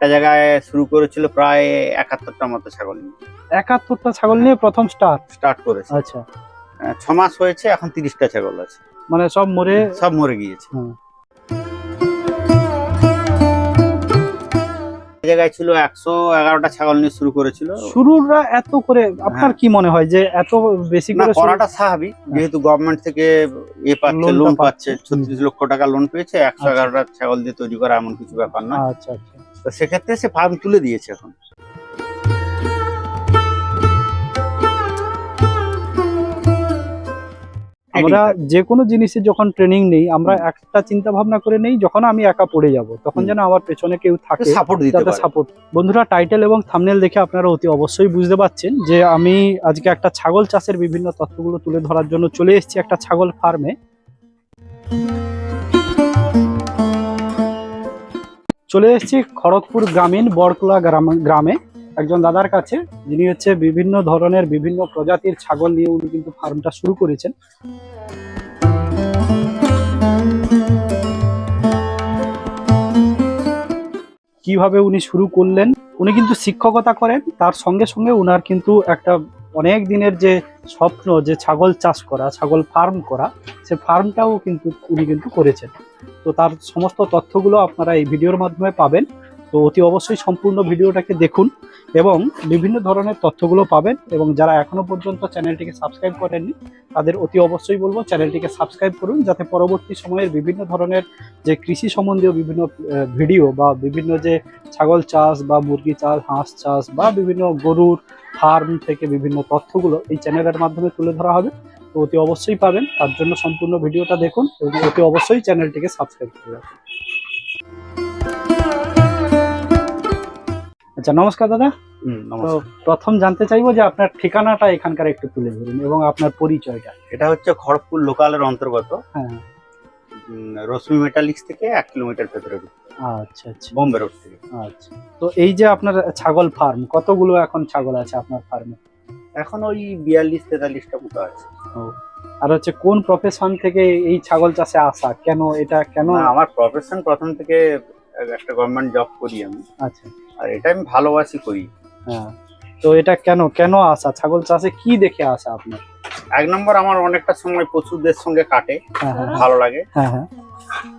একটা জায়গায় শুরু করেছিল প্রায় একাত্তরটা মতো ছাগল নিয়ে। একাত্তরটা ছাগল নিয়ে প্রথম স্টার্ট স্টার্ট করেছে। আচ্ছা। ছ মাস হয়েছে এখন তিরিশটা ছাগল আছে। মানে সব মরে সব মরে গিয়েছে। জায়গায় ছিল একশো এগারোটা ছাগল নিয়ে শুরু করেছিল। শুরুরা এত করে আপনার হ্যাঁ। কি মনে হয় যে এত বেশি করে করাটা স্বাভাবিক। যেহেতু গভর্নমেন্ট থেকে এ পাচ্ছে লোন পাচ্ছে। পাচ্ছে ছত্রিশ লক্ষ টাকা লোন পেয়েছে একশো আচ্ছা। এগারোটা ছাগল দিয়ে তৈরি করা এমন কিছু ব্যাপার না। আচ্ছা আচ্ছা। তো সেক্ষেত্রে সে ফার্ম তুলে দিয়েছে এখন। আমরা যে কোনো জিনিসের যখন ট্রেনিং নেই আমরা একটা চিন্তা ভাবনা করে নেই যখন আমি একা পড়ে যাব তখন যেন আমার পেছনে কেউ থাকে সাপোর্ট দিতে পারে। সাপোর্ট বন্ধুরা টাইটেল এবং থামনেল দেখে আপনারা অতি অবশ্যই বুঝতে পারছেন যে আমি আজকে একটা ছাগল চাষের বিভিন্ন তথ্যগুলো তুলে ধরার জন্য চলে এসেছি একটা ছাগল ফার্মে চলে এসেছি খড়গপুর গ্রামীণ বরকুলা গ্রাম, গ্রামে। একজন দাদার কাছে, যিনি হচ্ছে বিভিন্ন ধরনের বিভিন্ন প্রজাতির ছাগল নিয়ে উনি কিন্তু ফার্মটা শুরু করেছেন। কীভাবে উনি শুরু করলেন, উনি কিন্তু শিক্ষকতা করেন, তার সঙ্গে সঙ্গে উনার কিন্তু একটা অনেক দিনের যে স্বপ্ন, যে ছাগল চাষ করা, ছাগল ফার্ম করা, সে ফার্মটাও কিন্তু উনি কিন্তু করেছেন। তো তার সমস্ত তথ্যগুলো আপনারা এই ভিডিওর মাধ্যমে পাবেন। তো অতি অবশ্যই সম্পূর্ণ ভিডিওটাকে দেখুন এবং বিভিন্ন ধরনের তথ্যগুলো পাবেন এবং যারা এখনও পর্যন্ত চ্যানেলটিকে সাবস্ক্রাইব করেননি, তাদের অতি অবশ্যই বলব চ্যানেলটিকে সাবস্ক্রাইব করুন যাতে পরবর্তী সময়ের বিভিন্ন ধরনের যে কৃষি সম্বন্ধীয় বিভিন্ন ভিডিও বা বিভিন্ন যে ছাগল চাষ বা মুরগি চাষ, হাঁস চাষ বা বিভিন্ন গরুর ফার্ম থেকে বিভিন্ন তথ্যগুলো এই চ্যানেলের মাধ্যমে তুলে ধরা হবে। তো অতি অবশ্যই পাবেন। তার জন্য সম্পূর্ণ ভিডিওটা দেখুন এবং অতি অবশ্যই চ্যানেলটিকে সাবস্ক্রাইব করে রাখুন। আচ্ছা নমস্কার দাদা। হুম, তো প্রথম জানতে চাইব যে আপনার ঠিকানাটা এখানকার একটু তুলে ধরুন এবং আপনার পরিচয়টা। এটা হচ্ছে খড়গপুর লোকালের অন্তর্গত। হ্যাঁ রশ্মি মেটালিক্স থেকে এক কিলোমিটার ভেতরে। আচ্ছা আচ্ছা। বোম্বে রোড থেকে। আচ্ছা। তো এই যে আপনার ছাগল ফার্ম কতগুলো এখন ছাগল আছে আপনার ফার্মে? এখন ওই বিয়াল্লিশ তেতাল্লিশটা মতো আছে। আর হচ্ছে কোন প্রফেশন থেকে এই ছাগল চাষে আসা? কেন এটা কেন? আমার প্রফেশন প্রথম থেকে একটা গভর্নমেন্ট জব করি আমি। আচ্ছা। আর এটা আমি ভালোবাসি করি। হ্যাঁ। তো এটা কেন কেন আসা? ছাগল চাষে কি দেখে আসা আপনার? এক নম্বর আমার অনেকটা সময় পশুদের সঙ্গে কাটে। হ্যাঁ হ্যাঁ। ভালো লাগে। হ্যাঁ।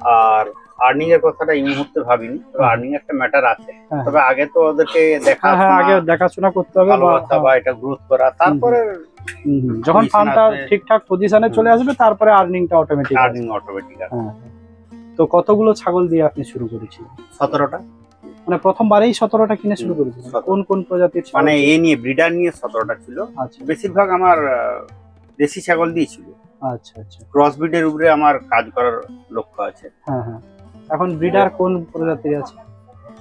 আর আর্নিং এর কথাটা এই মুহূর্তে ভাবিনি তবে আর্নিং একটা ম্যাটার আছে। হ্যাঁ। তবে আগে তো ওদেরকে দেখা হ্যাঁ হ্যাঁ আগে দেখাশোনা করতে হবে বা- এটা গ্রোথ করা তারপরে। যখন ফার্মটা ঠিকঠাক পজিশনে চলে আসবে তারপরে আর্নিংটা অটোমেটিক আর্নিং অটোমেটিক হ্যাঁ হ্যাঁ। তো কতগুলো ছাগল দিয়ে আপনি শুরু করেছিলেন? সতেরোটা। মানে প্রথমবারেই সতেরোটা কিনে শুরু করেছিলেন? কোন কোন প্রজাতির মানে এ নিয়ে ব্রিডার নিয়ে সতেরোটা ছিল। আচ্ছা। বেশিরভাগ আমার দেশি ছাগল দিয়েছিল আচ্ছা আচ্ছা। ক্রস ব্রিডের উপরে আমার কাজ করার লক্ষ্য আছে। হ্যাঁ হ্যাঁ। এখন ব্রিডার কোন প্রজাতির আছে?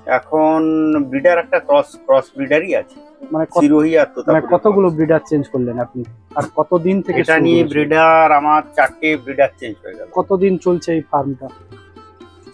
এখন ব্রিডার একটা ক্রস ক্রস ব্রিডারই আছে। মানে সিরোহি আর মানে কতগুলো ব্রিডার চেঞ্জ করলেন আপনি? আর কতদিন থেকে এটা নিয়ে ব্রিডার আমার চারটে ব্রিডার চেঞ্জ হয়ে গেল। কতদিন চলছে এই ফার্মটা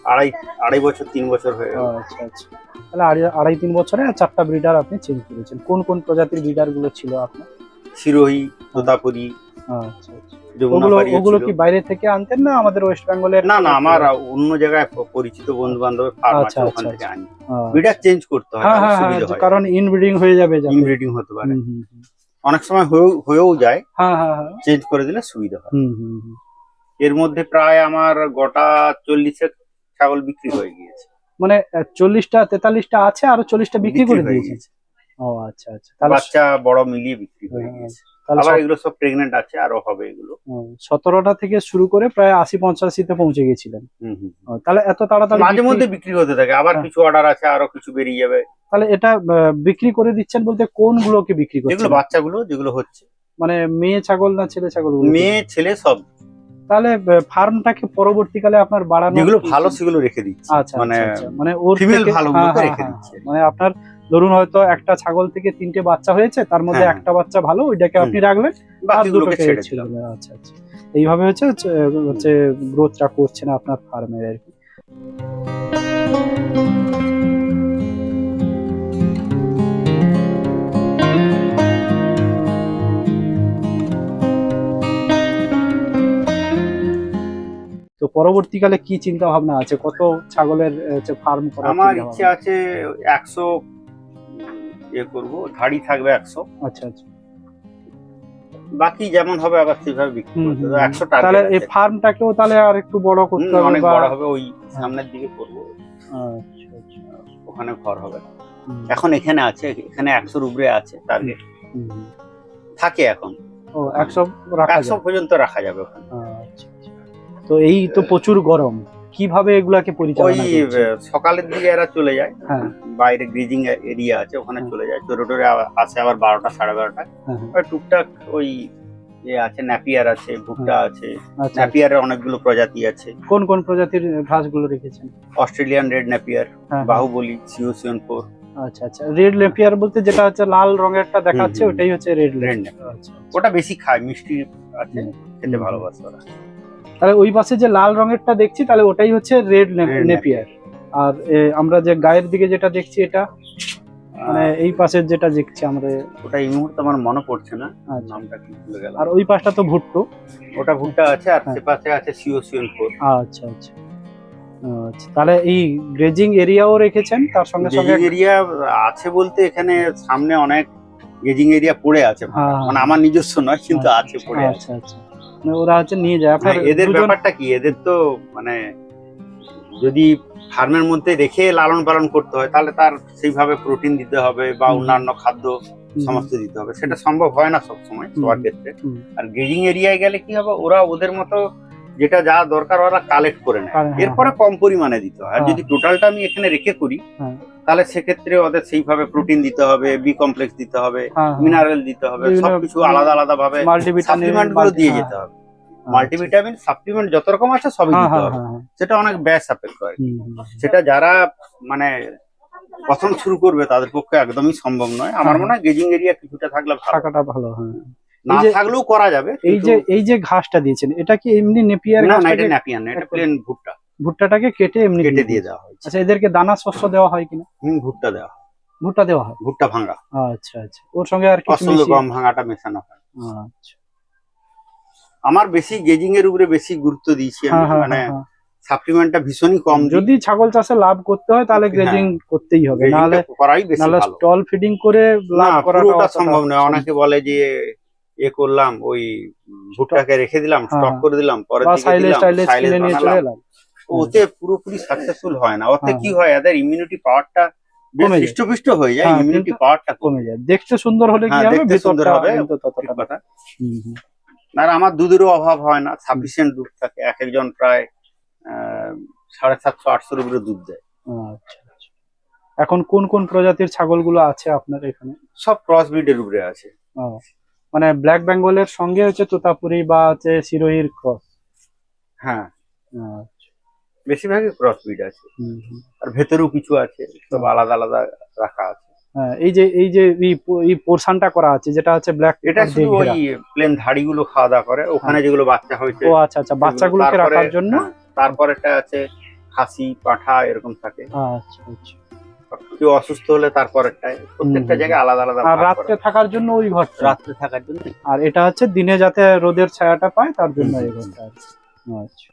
আড়াই আড়াই বছর তিন বছর হয়ে গেল। আচ্ছা আচ্ছা। তাহলে আড়াই- আড়াই তিন বছরে চারটা ব্রিডার আপনি চেঞ্জ করেছেন। কোন কোন প্রজাতির ব্রিডারগুলো ছিল আপনার? সিরোহি তোতাপুরি আচ্ছা আচ্ছা। ওগুলো ওগুলো কি বাইরে থেকে আনতেন না আমাদের ওয়েস্ট বেঙ্গলের? না না আমার অন্য জায়গায় পরিচিত বন্ধু বান্ধবের ফার্ম আচ্ছা, আছে ওখান থেকে আনি। ব্রিডার চেঞ্জ করতে হয় হ্যাঁ হ্যাঁ হ্যাঁ কারণ ইনব্রিডিং হয়ে যাবে। ইনব্রিডিং হতে পারে। অনেক সময় হয়েও যায়। চেঞ্জ করে দিলে সুবিধা হয়। এর মধ্যে প্রায় আমার গোটা চল্লিশের ছাগল বিক্রি হয়ে গিয়েছে। মানে চল্লিশটা তেতাল্লিশটা আছে আরও চল্লিশটা বিক্রি করে দিয়েছে? ও আচ্ছা আচ্ছা। বাচ্চা বড় মিলিয়ে বিক্রি হয়ে। গিয়েছে। আবার এগুলো সব প্রেগনেন্ট আছে আরও হবে এগুলো। সতেরোটা থেকে শুরু করে প্রায় আশি পঞ্চাশিতে পৌঁছে গেছিলেন। তাহলে এত তাড়াতাড়ি মাঝে মধ্যে বিক্রি হতে থাকে আবার হ্যাঁ। কিছু অর্ডার আছে আরও কিছু বেরিয়ে যাবে। তাহলে এটা বিক্রি করে দিচ্ছেন বলতে কোনগুলোকে বিক্রি যেগুলো করছেন বাচ্চাগুলো যেগুলো হচ্ছে। মানে মেয়ে ছাগল না ছেলে ছাগল মেয়ে ছেলে সব। তাহলে ফার্মটাকে পরবর্তীকালে আপনার বাড়ানো যেগুলো ভালো সেগুলো রেখে দিচ্ছি। আচ্ছা মানে মানে আচ্ছা। মানে ওর ভালোগুলোকে হ্যাঁ, হ্যাঁ, রেখে দিচ্ছি। মানে আপনার ধরুন হয়তো একটা ছাগল থেকে তিনটে বাচ্চা হয়েছে তার মধ্যে হ্যাঁ, একটা বাচ্চা ভালো ওইটাকে আপনি রাখলেন আর দুটোকে আচ্ছা আচ্ছা। এইভাবে হচ্ছে হচ্ছে গ্রোথটা না আপনার ফার্মের আর কি। তো পরবর্তীকালে কি চিন্তা ভাবনা আছে? কত ছাগলের ফার্ম করার আমার ইচ্ছে আছে একশো ইয়ে করব ধাড়ি থাকবে একশো। আচ্ছা আচ্ছা। বাকি যেমন হবে আবার সেভাবে বিক্রি করতে হবে। একশো তাহলে এই ফার্মটাকেও তাহলে আর একটু বড় করতে হবে অনেক বড় হবে ওই সামনের দিকে করব। আচ্ছা, আচ্ছা। ওখানে ঘর হবে এখন এখানে আছে এখানে একশোর উপরে আছে টার্গেট। থাকে এখন। ও একশো একশো পর্যন্ত রাখা যাবে ওখানে। আচ্ছা। তো এই তো প্রচুর গরম। কীভাবে এগুলাকে ওই পরিচালনা? আহ, সকালের দিকে এরা চলে যায়। হ্যাঁ। বাইরে গ্রিজিং এরিয়া আছে ওখানে চলে যায়। চোরে টোরে আসে আবার বারোটা সাড়ে বারোটা। হ্যাঁ, হ্যাঁ। ওই টুকটাক ওই ইয়ে আছে ন্যাপিয়ার আছে ভুট্টা আছে। আচ্ছা ন্যাপিয়ারের অনেকগুলো প্রজাতি আছে। কোন কোন প্রজাতির ঘাসগুলো রেখেছেন? অস্ট্রেলিয়ান রেড ন্যাপিয়ার হ্যাঁ, বাহুবলি সিওসিয়ন ফোর আচ্ছা আচ্ছা। রেড লেপিয়ার বলতে যেটা হচ্ছে লাল রঙেরটা দেখাচ্ছে। ওটাই হচ্ছে রেড লেপিয়ার আচ্ছা আচ্ছা। ওটা বেশি খায় মিষ্টি আছে খেতে ভালোবাসে ওরা। তাহলে ওই পাশে যে লাল রঙেরটা দেখছি তাহলে ওটাই হচ্ছে রেড নেপিয়ার আর আমরা যে গায়ের দিকে যেটা দেখছি এটা মানে এই পাশের যেটা দেখছি আমরা ওটা এই মুহূর্তে আমার মনে পড়ছে না আচ্ছা। নামটা কি ভুলে গেলাম। আর ওই পাশটা তো ভুট্টো। ওটা ভুট্টা আছে আর হ্যাঁ। সে পাশে আছে সিওসিয়ন ফোর। আচ্ছা আচ্ছা। আচ্ছা তাহলে এই গ্রেজিং এরিয়াও রেখেছেন তার সঙ্গে সঙ্গে এরিয়া আছে বলতে এখানে সামনে অনেক গেজিং এরিয়া পড়ে আছে। হ্যাঁ, মানে আমার নিজস্ব নয় কিন্তু আছে পড়ে আছে। আচ্ছা আচ্ছা। ওরা হচ্ছে নিয়ে যায়। আপনার হ্যাঁ, এদের ব্যাপারটা কি? এদের তো মানে যদি ফার্মের মধ্যে রেখে লালন পালন করতে হয় তাহলে তার সেইভাবে প্রোটিন দিতে হবে বা অন্যান্য খাদ্য সমস্ত দিতে হবে। সেটা সম্ভব হয় না সব সময় সবার ক্ষেত্রে। আর গেজিং এরিয়ায় গেলে কি হবে? ওরা ওদের মতো যেটা যা দরকার ওরা কালেক্ট করে নেয়। হ্যাঁ, হ্যাঁ, এরপরে কম পরিমাণে দিতে হয়। আর হ্যাঁ। যদি টোটালটা আমি এখানে রেখে করি। তাহলে সেক্ষেত্রে ওদের সেইভাবে প্রোটিন দিতে হবে বি কমপ্লেক্স দিতে হবে হ্যাঁ, হ্যাঁ। মিনারেল দিতে হবে সবকিছু আলাদা আলাদা ভাবে সাপ্লিমেন্টগুলো দিয়ে যেতে হবে আচ্ছা। মাল্টিভিটামিন সাপ্লিমেন্ট যত রকম আছে সবই হ্যাঁ দিতে হ্যাঁ হবে হ্যাঁ হ্যাঁ। সেটা অনেক ব্যয় সাপেক্ষ আর। সেটা যারা মানে প্রথম শুরু করবে তাদের পক্ষে একদমই সম্ভব নয় আমার হ্যাঁ। মনে হয় গেজিং এরিয়া কিছুটা থাকলে ভালো থাকাটা ভালো হ্যাঁ না থাকলেও করা যাবে এই যে এই যে ঘাসটা দিয়েছেন এটা কি এমনি নেপিয়ার না এটা ন্যাপিয়ান না এটা প্লেন ভুট্টা ভুট্টাটাকে কেটে এমনি কেটে দিয়ে দেওয়া হয় আচ্ছা এদেরকে দানা শস্য দেওয়া হয় কিনা? হুম ভুট্টা দেওয়া হয়। ভুট্টা দেওয়া হয়? ভুট্টা ভাঙা। আচ্ছা আচ্ছা। ওর সঙ্গে আর কিছু গম ভাঙাটা মেশানো হয়। আচ্ছা। আমার বেশি গেজিং এর উপরে বেশি গুরুত্ব দিয়েছি আমি হ্যাঁ হ্যাঁ মানে হ্যাঁ, সাপ্লিমেন্টটা ভীষণই কম হ্যাঁ। যদি ছাগল চাষে লাভ করতে হয় তাহলে হ্যাঁ। গ্রেজিং করতেই হবে। নাহলে করাই বেশি নাহলে স্টল ফিডিং করে লাভ করাটা সম্ভব নয়। অনেকে বলে যে এ করলাম ওই ভুট্টাকে রেখে দিলাম হ্যাঁ, স্টক করে দিলাম পরে সাইলেজ টাইলেজ কিনে নিয়ে চলে এলাম। ওতে পুরোপুরি সাকসেসফুল হয় না। ওতে হ্যাঁ। কি হয়। এদের ইমিউনিটি পাওয়ারটা। হৃষ্টপুষ্ট হয়ে যায় হ্যাঁ, ইমিউনিটি কিন্তু- পাওয়ারটা কমে যায়। দেখতে সুন্দর হলে কি হ্যাঁ, হবে? দেখতে সুন্দর হবে, ততটা। কথা। আর আমার দুধেরও অভাব হয় না সাফিসিয়েন্ট দুধ থাকে। এক একজন প্রায় সাড়ে সাতশো আটশোর উপরে দুধ দেয়। আচ্ছা আচ্ছা। এখন কোন কোন প্রজাতির ছাগলগুলো আছে আপনার এখানে? সব ক্রস ব্রিডের উপরে আছে। মানে ব্ল্যাক বেঙ্গলের সঙ্গে হচ্ছে তোতাপুরি বা হচ্ছে সিরোহির ক্রস হ্যাঁ। বেশিরভাগই ক্রস ব্রিড আছে। আর ভেতরেও কিছু আছে সব আলাদা আলাদা রাখা আছে। হ্যাঁ এই যে এই যে এই পোর্শনটা করা আছে যেটা হচ্ছে ব্ল্যাক এটা শুধু ওই প্লেন ধাড়িগুলো খাওয়া দাওয়া করে ওখানে যেগুলো বাচ্চা হয়েছে ও আচ্ছা আচ্ছা বাচ্চাগুলোকে তারপরে- রাখার জন্য? হ্যাঁ, তারপরেটা আছে খাসি পাঠা এরকম থাকে। আচ্ছা আচ্ছা। কেউ অসুস্থ হলে তারপরেরটায় প্রত্যেকটা জায়গায় আলাদা আলাদা আর রাত্রে থাকার জন্য ওই ঘরটা? রাত্রে থাকার জন্য। আর এটা হচ্ছে দিনে যাতে রোদের ছায়াটা পায় তার জন্য এই ঘরটা আচ্ছা।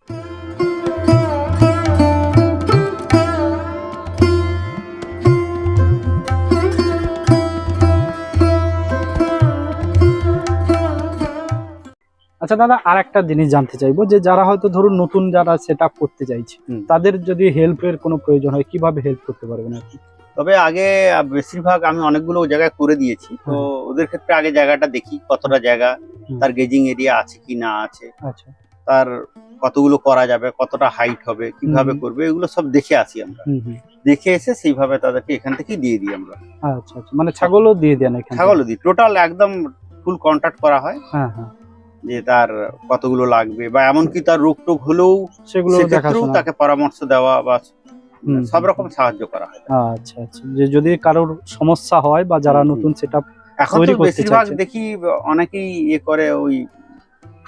আচ্ছা দাদা আর একটা জিনিস জানতে চাইব যে যারা হয়তো ধরুন নতুন যারা সেট করতে চাইছে তাদের যদি হেল্পের কোনো প্রয়োজন হয় কীভাবে হেল্প করতে পারবেন আপনি তবে আগে বেশিরভাগ আমি অনেকগুলো জায়গায় করে দিয়েছি। তো ওদের ক্ষেত্রে আগে জায়গাটা দেখি কতটা জায়গা তার গেজিং এরিয়া আছে কি না আছে আচ্ছা। তার কতগুলো করা যাবে কতটা হাইট হবে কীভাবে করবে এগুলো সব দেখে আসি আমরা। দেখে এসে সেইভাবে তাদেরকে এখান থেকে দিয়ে দিই আমরা। আচ্ছা আচ্ছা। মানে ছাগলও দিয়ে দেন ছাগলও দিই। টোটাল একদম ফুল কন্ট্যাক্ট করা হয়। হ্যাঁ হ্যাঁ। যে তার কতগুলো লাগবে বা এমনকি তার রোগ টোগ হলেও সেগুলো তাকে পরামর্শ দেওয়া বা সব রকম সাহায্য করা হয়। আচ্ছা আচ্ছা। যে যদি কারোর সমস্যা হয় বা যারা নতুন সেট আপ এখন তো বেশিরভাগ দেখি অনেকেই ইয়ে করে ওই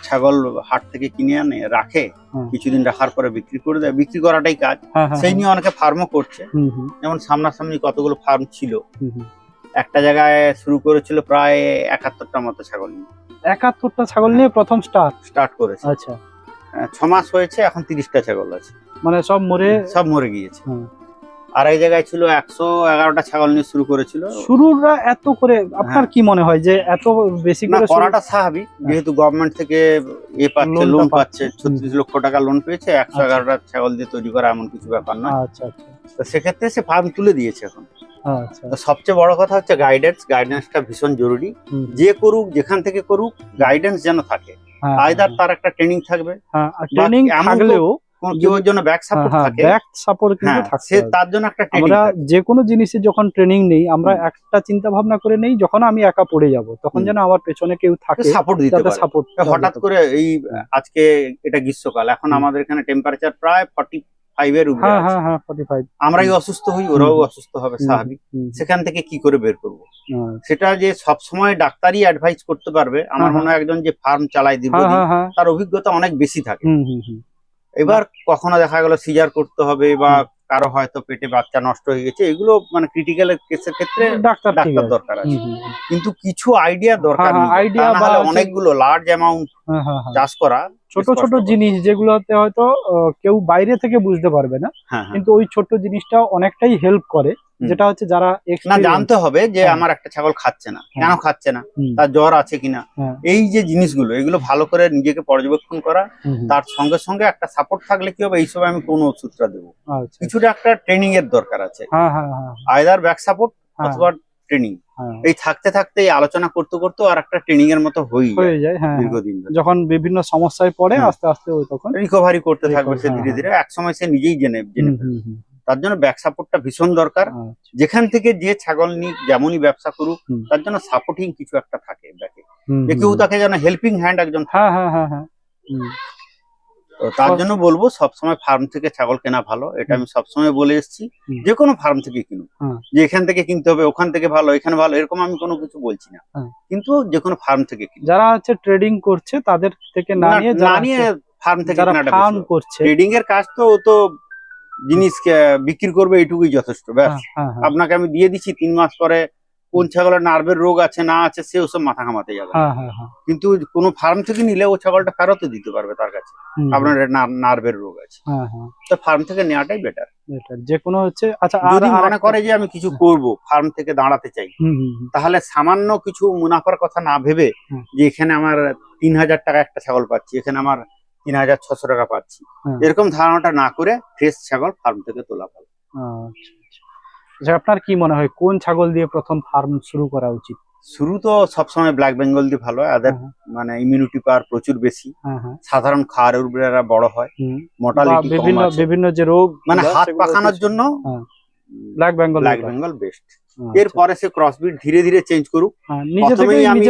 ছাগল হাট থেকে কিনে আনে রাখে হুম। কিছুদিন রাখার পরে বিক্রি করে দেয়। বিক্রি করাটাই কাজ। হ্যাঁ হ্যাঁ সেই নিয়ে অনেকে ফার্মও করছে। যেমন সামনাসামনি কতগুলো ফার্ম ছিল। একটা জায়গায় শুরু করেছিল প্রায় একাত্তরটা মতো ছাগল নিয়ে। একাত্তরটা ছাগল নিয়ে প্রথম স্টার্ট স্টার্ট করেছে। আচ্ছা। ছ মাস হয়েছে এখন তিরিশটা ছাগল আছে। মানে সব মরে সব মরে গিয়েছে। আর এই জায়গায় ছিল একশো এগারোটা ছাগল নিয়ে শুরু করেছিল। শুরুরা এত করে আপনার হ্যাঁ। কি মনে হয় যে এত বেশি করে করাটা স্বাভাবিক। যেহেতু গভর্নমেন্ট থেকে এ পাচ্ছে লোন পাচ্ছে। ছত্রিশ লক্ষ টাকা লোন পেয়েছে একশো আচ্ছা। এগারোটা ছাগল দিয়ে তৈরি করা এমন কিছু ব্যাপার না। আচ্ছা আচ্ছা। তো সেক্ষেত্রে সে ফার্ম তুলে দিয়েছে এখন। সবচেয়ে বড় কথা হচ্ছে গাইডেন্স গাইডেন্সটা ভীষণ জরুরি। যে করুক যেখান থেকে করুক গাইডেন্স যেন থাকে। হ্যাঁ, আয়দার হ্যাঁ, তার একটা ট্রেনিং থাকবে হ্যাঁ ট্রেনিং থাকলেও কেউ জন্য ব্যাক সাপোর্ট হ্যাঁ থাকে ব্যাক সাপোর্ট কিন্তু হ্যাঁ সে তার জন্য একটা আমরা যে কোনো জিনিসে যখন ট্রেনিং নেই আমরা একটা চিন্তা ভাবনা করে নেই যখন আমি একা পড়ে যাব তখন যেন আমার পেছনে কেউ থাকে সাপোর্ট দিতে পারে। সাপোর্ট হঠাৎ করে এই আজকে এটা গ্রীষ্মকাল এখন আমাদের এখানে টেম্পারেচার প্রায় ফর্টি ফাইভ এর উপরে হ্যাঁ হ্যাঁ হ্যাঁ 45 আমরাই অসুস্থ হই ওরাও অসুস্থ হবে স্বাভাবিক। সেখান থেকে কি করে বের করব? সেটা যে সব সময় ডাক্তারই অ্যাডভাইস করতে পারবে আমার মনে হয় একজন যে ফার্ম চালায় হ্যাঁ তার অভিজ্ঞতা অনেক বেশি থাকে। এবার কখনো দেখা গেল সিজার করতে হবে বা কারও হয়তো পেটে বাচ্চা নষ্ট হয়ে গেছে এগুলো মানে ক্রিটিক্যাল কেসের ক্ষেত্রে ডাক্তার ডাক্তার দরকার আছে। কিন্তু কিছু আইডিয়া দরকার আইডিয়া না বা অনেকগুলো লার্জ অ্যামাউন্ট হ্যাঁ হ্যাঁ হ্যাঁ। চাষ করা ছোট ছোট জিনিস যেগুলোতে হয়তো কেউ বাইরে থেকে বুঝতে পারবে না। হ্যাঁ হ্যাঁ। কিন্তু ওই ছোট জিনিসটা অনেকটাই হেল্প করে। যেটা হচ্ছে যারা না জানতে হবে যে হ্যাঁ। আমার একটা ছাগল খাচ্ছে না। হ্যাঁ। কেন খাচ্ছে না? তার জ্বর আছে কিনা? হ্যাঁ। এই যে জিনিসগুলো এগুলো ভালো করে নিজেকে পর্যবেক্ষণ করা। তার সঙ্গে সঙ্গে একটা সাপোর্ট থাকলে কি হবে? এইসব আমি কোন ওষুধটা দেবো। আচ্ছা। কিছুটা একটা ট্রেনিং এর দরকার আছে। আয়দার ব্যাক সাপোর্ট অথবা ট্রেনিং। এই থাকতে থাকতে এই আলোচনা করতে করতে আর একটা ট্রেনিং এর মতো হয়ে যায় যায়। দীর্ঘদিন যখন বিভিন্ন সমস্যায় পড়ে আস্তে আস্তে তখন রিকভারি করতে থাকবে সে ধীরে। ধীরে। এক সময় সে নিজেই জেনে জেনে তার জন্য ব্যাক সাপোর্টটা ভীষণ দরকার। আচ্ছা, যেখান থেকে যে ছাগল নিক যেমনই ব্যবসা করুক তার জন্য সাপোর্টিং কিছু একটা থাকে ব্যাকে যে কেউ তাকে যেন হেল্পিং হ্যান্ড একজন হ্যাঁ হ্যাঁ হ্যাঁ হ্যাঁ। তার জন্য বলব সবসময় ফার্ম থেকে ছাগল কেনা ভালো এটা আমি সবসময় বলে এসেছি। যে কোনো ফার্ম থেকে কিনুক। যে এখান থেকে কিনতে হবে ওখান থেকে ভালো এখানে ভালো এরকম আমি কোনো কিছু বলছি না। কিন্তু যে কোনো ফার্ম থেকে যারা হচ্ছে ট্রেডিং করছে তাদের থেকে না নিয়ে না নিয়ে ফার্ম থেকে ফার্ম করছে ট্রেডিং এর কাজ তো ও তো জিনিস বিক্রি করবে এইটুকুই যথেষ্ট ব্যাস। হ্যাঁ, হ্যাঁ, হ্যাঁ, আপনাকে আমি দিয়ে দিচ্ছি তিন মাস পরে কোন ছাগলের নার্ভের রোগ আছে না আছে সে ওসব মাথা ঘামাতে যাবে। কিন্তু কোনো ফার্ম থেকে নিলে ও ছাগলটা ফেরতও দিতে পারবে তার কাছে। আপনার নার্ভের রোগ আছে। তো ফার্ম থেকে নেওয়াটাই বেটার যে কোনো হচ্ছে আচ্ছা যদি মনে করে যে আমি কিছু করব ফার্ম থেকে দাঁড়াতে চাই তাহলে সামান্য কিছু মুনাফার কথা না ভেবে যে এখানে আমার তিন হাজার টাকা একটা ছাগল পাচ্ছি এখানে আমার তিন হাজার ছশো টাকা পাচ্ছি। এরকম ধারণাটা না করে ফ্রেশ ছাগল ফার্ম থেকে তোলা ভালো আচ্ছা, আচ্ছা। আচ্ছা আপনার কি মনে হয় কোন ছাগল দিয়ে প্রথম ফার্ম শুরু করা উচিত? শুরু তো সবসময় ব্ল্যাক বেঙ্গল দিয়ে ভালো এদের হ্যাঁ, মানে ইমিউনিটি পাওয়ার প্রচুর বেশি। হ্যাঁ হ্যাঁ। সাধারণ খাওয়ার বড় হয় মোটালিটি বিভিন্ন বিভিন্ন যে রোগ মানে হাত পাকানোর জন্য হ্যাঁ। Black Bengal black Bengal best এরপরে সে ক্রসবিট ধীরে ধীরে চেঞ্জ করুক। হ্যাঁ, প্রথমেই আমি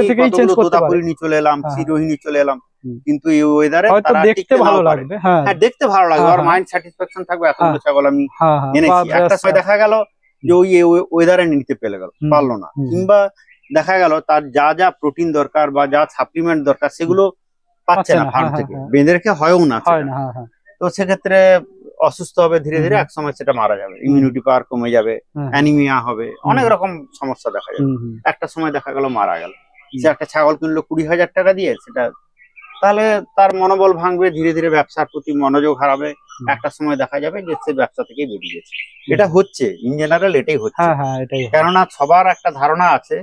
তোতাপুরি নিয়ে চলে এলাম হ্যাঁ, সিরোহিনী চলে এলাম। কিন্তু এই ওয়েদারে তারা দেখতে ভালো। লাগবে হ্যাঁ। হ্যাঁ দেখতে ভালো লাগবে। হ্যাঁ, আর হ্যাঁ। মাইন্ড স্যাটিসফ্যাকশন থাকবে এতগুলো ছাগল আমি হ্যাঁ হ্যাঁ এনেছি। একটা সময় দেখা গেল যে ওই ওয়েদারে নিতে পেলে গেল পারল না। কিংবা দেখা গেল তার যা যা প্রোটিন দরকার বা যা সাপ্লিমেন্ট দরকার সেগুলো পাচ্ছে না ফার্ম হ্যাঁ, থেকে। হ্যাঁ। বেঁধে রেখে হয়ও না হয় হ্যাঁ হ্যাঁ। তো সেক্ষেত্রে অসুস্থ হবে ধীরে ধীরে এক সময় সেটা মারা যাবে। ইমিউনিটি পাওয়ার কমে যাবে। অ্যানিমিয়া হবে অনেক রকম সমস্যা দেখা যাবে। একটা সময় দেখা গেল মারা গেল। যে সে একটা ছাগল কিনলো কুড়ি হাজার টাকা দিয়ে সেটা তাহলে তার মনোবল ভাঙবে ধীরে ধীরে ব্যবসার প্রতি মনোযোগ হারাবে। একটা সময় দেখা যাবে যে সে ব্যবসা থেকে বেরিয়ে গেছে। এটা হচ্ছে ইন জেনারেল এটাই হচ্ছে। হ্যাঁ হ্যাঁ এটাই হয়। কেননা সবার একটা ধারণা আছে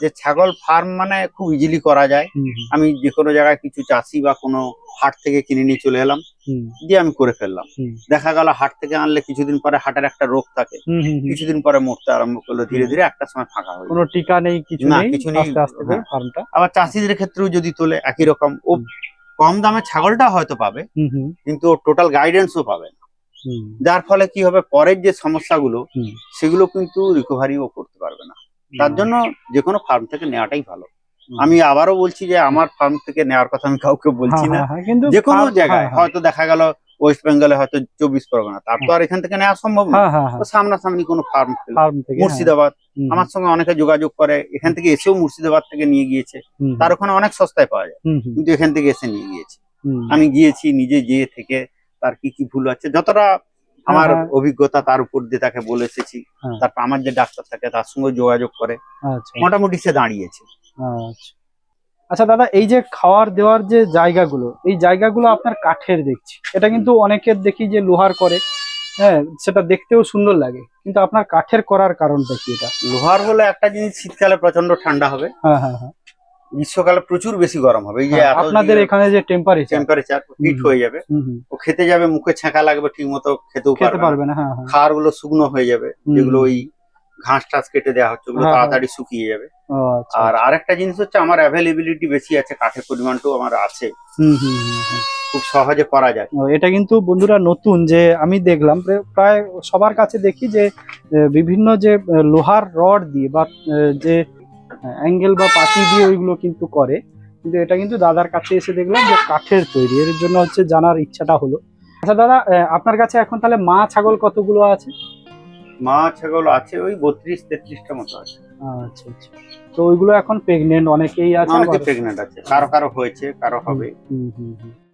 যে ছাগল ফার্ম মানে খুব ইজিলি করা যায়। আমি যে কোনো জায়গায় কিছু চাষি বা কোনো হাট থেকে কিনে নিয়ে চলে এলাম দিয়ে আমি করে ফেললাম। দেখা গেল হাট থেকে আনলে কিছুদিন পরে হাটের একটা রোগ থাকে। কিছুদিন পরে মরতে আরম্ভ করল ধীরে ধীরে একটা সময় ফাঁকা হয়ে কোনো টিকা নেই কিছু না, নেই কিছু নেই, হ্যাঁ। আবার চাষিদের ক্ষেত্রেও যদি তোলে একই রকম। ও কম দামে ছাগলটা হয়তো পাবে কিন্তু টোটাল গাইডেন্সও পাবে না। যার ফলে কি হবে পরের যে সমস্যাগুলো সেগুলো কিন্তু রিকভারিও করতে পারবে না। তার জন্য যে কোনো ফার্ম থেকে নেওয়াটাই ভালো। আমি আবারও বলছি যে আমার ফার্ম থেকে নেওয়ার কথা আমি কাউকে বলছি হ্যাঁ, না। হ্যাঁ, হ্যাঁ, কিন্তু যে কোনো জায়গায় হ্যাঁ, হ্যাঁ, হয়তো দেখা গেল ওয়েস্ট বেঙ্গলে হয়তো চব্বিশ পরগনা। তার তো আর এখান থেকে নেওয়া সম্ভব না। হ্যাঁ হ্যাঁ হ্যাঁ। সামনাসামনি কোনো ফার্ম। মুর্শিদাবাদ। আমার সঙ্গে অনেকে যোগাযোগ করে এখান থেকে এসেও মুর্শিদাবাদ থেকে নিয়ে গিয়েছে। তার ওখানে অনেক সস্তায় পাওয়া যায়। কিন্তু এখান থেকে এসে নিয়ে গিয়েছে। আমি গিয়েছি নিজে গিয়ে থেকে তার কি কি ভুল আছে যতটা আমার। অভিজ্ঞতা তার উপর দিয়ে তাকে বলে এসেছি। তারপর আমার যে ডাক্তার থাকে তার সঙ্গে যোগাযোগ করে। আচ্ছা। মোটামুটি সে দাঁড়িয়েছে। আচ্ছা। আচ্ছা দাদা এই যে খাওয়ার দেওয়ার যে জায়গাগুলো এই জায়গাগুলো আপনার কাঠের দেখছি। এটা কিন্তু অনেকের দেখি যে লোহার করে হ্যাঁ সেটা দেখতেও সুন্দর লাগে। কিন্তু আপনার কাঠের করার কারণটা কি এটা? লোহার হলে একটা জিনিস শীতকালে প্রচণ্ড ঠান্ডা হবে। হ্যাঁ হ্যাঁ হ্যাঁ। গ্রীষ্মকালে প্রচুর বেশি গরম হবে। এই যে হ্যাঁ, আপনাদের এখানে যে টেম্পারেচার টেম্পারেচার হিট হয়ে যাবে। ও খেতে যাবে মুখে ছাঁকা লাগবে ঠিক মতো খেতেও খেতে পারবে না। হ্যাঁ হ্যাঁ। খাওয়ারগুলো শুকনো হয়ে যাবে যেগুলো ওই ঘাস টাস কেটে দেওয়া হচ্ছে ওগুলো হ্যাঁ, হ্যাঁ। তাড়াতাড়ি শুকিয়ে যাবে। ও আচ্ছা আর আরেকটা জিনিস হচ্ছে আমার অ্যাভেলেবিলিটি বেশি আছে কাঠের পরিমাণটাও আমার আছে। হুম হুম হুম হুম। খুব সহজে করা যায়। এটা কিন্তু বন্ধুরা নতুন যে আমি দেখলাম প্রায় সবার কাছে দেখি যে বিভিন্ন যে লোহার রড দিয়ে বা যে অ্যাঙ্গেল বা পাতি দিয়ে ওইগুলো কিন্তু করে। কিন্তু এটা কিন্তু দাদার কাছে এসে দেখলাম যে কাঠের তৈরি। এর জন্য হচ্ছে জানার ইচ্ছাটা হলো। আচ্ছা দাদা আপনার কাছে এখন তাহলে মা ছাগল কতগুলো আছে? মা ছাগল আছে ওই বত্রিশ তেত্রিশটা মতো আছে। আচ্ছা আচ্ছা। তো ওইগুলো এখন প্রেগনেন্ট অনেকেই আছে অনেকে প্রেগনেন্ট আছে। কারও কারও হয়েছে কারও হবে। হুম, হুম, হুম।